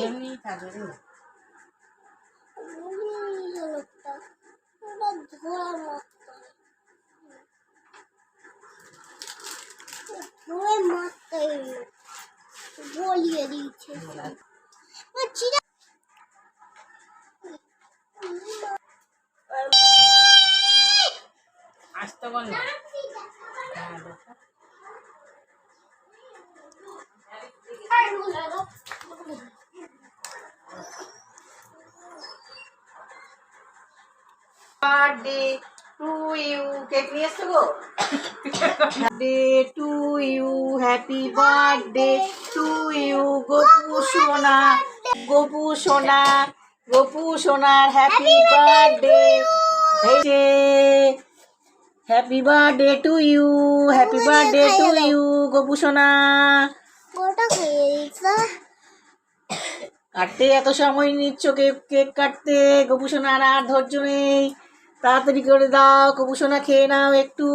এমনি থাকবে রে লোকটা ওটা ধোয়া মারতে ধোয়া মারতে বলিয়ে দিয়েছে আসতে বল না হ্যাঁ, দেখো। বার্থডে টু ইউ কেক নিয়ে এসছো গো? Birthday to you happy birthday to you Gopu সোনা গোপু সোনা গোপু সোনার happy birthday happy birthday to you happy birthday to you Gopu সোনা কাটতে এত সময় নিচ্ছ কেক কেক কাটতে? গোপুসোনার আর ধৈর্য নেই। তাড়াতাড়ি করে দাও গোপুসোনা খেয়ে নাও একটু।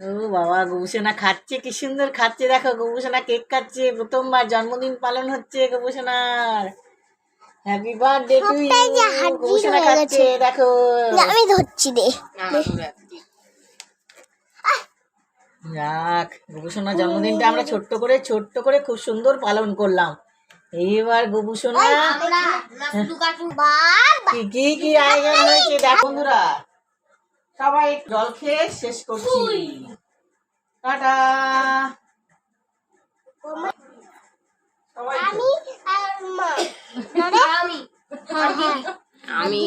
ও বাবা গোপুসোনা খাচ্ছে কি সুন্দর খাচ্ছে। দেখো গোপুসোনা কেক খাচ্ছে প্রথমবার জন্মদিন পালন হচ্ছে গোপুসোনার হ্যাপি বার্থডে ইউ হাজির খাচ্ছে দেখো। আমি ধরছি দে। যাক গোপুসোনার জন্মদিনটা আমরা ছোট্ট করে ছোট্ট করে খুব সুন্দর পালন করলাম। এইবার গোপুসোনা বাবা কি কি কি আয়োজন হয়েছে? দেখ বন্ধুরা সবাই জল খেয়ে শেষ করছি। টাটা। সবাই আমি আর মা আমি। আমি।